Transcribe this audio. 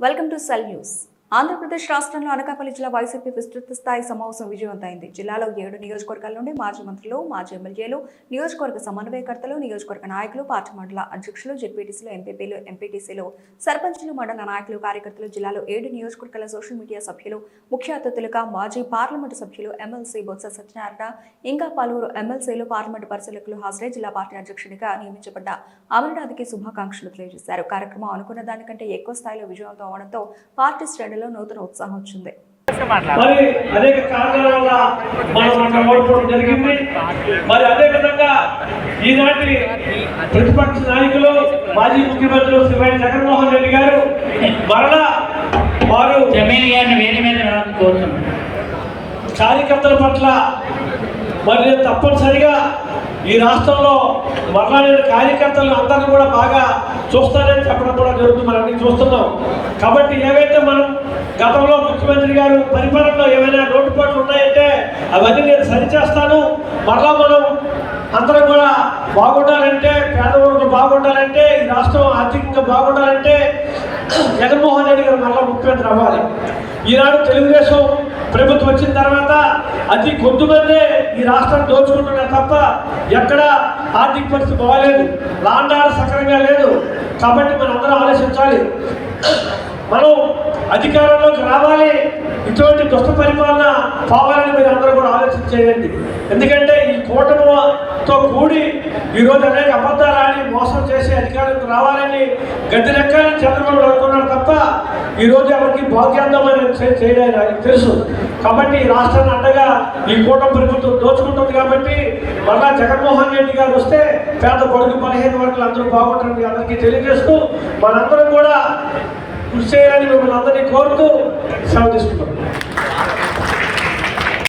Welcome to cell news Andhra Pradesh రాష్ట్రంలో అనకాపల్లి జిల్లా YCP విస్తృత స్థాయి సమావేశం విజయవంతమైంది. జిల్లాలో ఏడు నియోజకవర్గాల నుండి మాజీ మంత్రులు మాజీ ఎమ్మెల్యేలు నియోజకవర్గ సమన్వయకర్తలు నియోజకవర్గ నాయకులు పార్టీ మండల అధ్యక్షులు జెడ్పీటీసీలు ఎంపీపీలు ఎంపీటీసీలు సర్పంచులు మండల నాయకులు కార్యకర్తలు జిల్లాలో ఏడు నియోజకవర్గాల సోషల్ మీడియా సభ్యులు ముఖ్య అతిథులుగా మాజీ పార్లమెంటు సభ్యులు ఎమ్మెల్సీ బొత్స సత్యనారాయణ ఇంకా పలువురు ఎమ్మెల్సీలు పార్లమెంటు పరిశీలకులు హాజరై జిల్లా పార్టీ అధ్యక్షుడిగా నియమించబడ్డ అమరనాథ్కి శుభాకాంక్షలు తెలియజేశారు. కార్యక్రమం అనుకున్న దానికంటే ఎక్కువ స్థాయిలో విజయవంతం అవడంతో పార్టీ శ్రేణుల్లో నూతన ఉత్సాహం వచ్చింది. మరి అనేక కారణాల వల్ల మనం అక్కడ ఓడిపోవడం జరిగింది. మరి అదే విధంగా ఈనాటి ప్రతిపక్ష నాయకులు మాజీ ముఖ్యమంత్రి శ్రీ వైఎస్ జగన్మోహన్ రెడ్డి గారు మరలా వారు జమీన్ గారిని వేరే మీద కార్యకర్తల పట్ల మరి నేను తప్పనిసరిగా ఈ రాష్ట్రంలో మరలా నేను కార్యకర్తలను అందరినీ కూడా బాగా చూస్తానని చెప్పడం కూడా జరుగుతుంది. మనం అన్ని చూస్తున్నాం. కాబట్టి ఏవైతే మనం గతంలో ముఖ్యమంత్రి గారు పరిపాలనలో ఏమైనా లోటుపాట్లు ఉన్నాయంటే అవన్నీ నేను సరిచేస్తాను. మరలా మనం అందరం కూడా బాగుండాలంటే పేదవాళ్ళు బాగుండాలంటే ఈ రాష్ట్రం ఆర్థికంగా బాగుండాలంటే జగన్మోహన్ రెడ్డి గారు మరలా ముఖ్యమంత్రి అవ్వాలి. ఈనాడు తెలుగుదేశం వచ్చిన తర్వాత అతి కొద్దిమందే ఈ రాష్ట్రం దోచుకుంటున్నారు తప్ప ఎక్కడ ఆర్థిక పరిస్థితి బాగాలేదు. లాండాడ సక్రంగా లేదు. కాబట్టి మనం అందరం ఆలోచించాలి. మనం అధికారంలోకి రావాలి. ఇటువంటి దుష్ట పరిపాలన పోవాలని మీరు అందరూ కూడా ఆలోచన చేయండి. ఎందుకంటే ఈ కూటమితో కూడి ఈరోజు అనేక అబద్ధ మోసం చేసి అధికారులకు రావాలని గద్దె చంద్రబాబు అనుకున్నారు తప్ప ఈరోజు ఎవరికి భాగ్యాంతమైన చేయలేదు. ఆయనకు తెలుసు. కాబట్టి ఈ రాష్ట్రాన్ని అండగా ఈ కూటమి ప్రభుత్వం దోచుకుంటుంది కాబట్టి మళ్ళా జగన్మోహన్ రెడ్డి గారు వస్తే పేద కొడుకు పదిహేను వరకు అందరూ బాగుంటుంది అందరికీ తెలియజేస్తూ మనందరం కూడా కృషి చేయాలని మిమ్మల్ని అందరినీ కోరుతూ సెలవు తీసుకుంటున్నాం.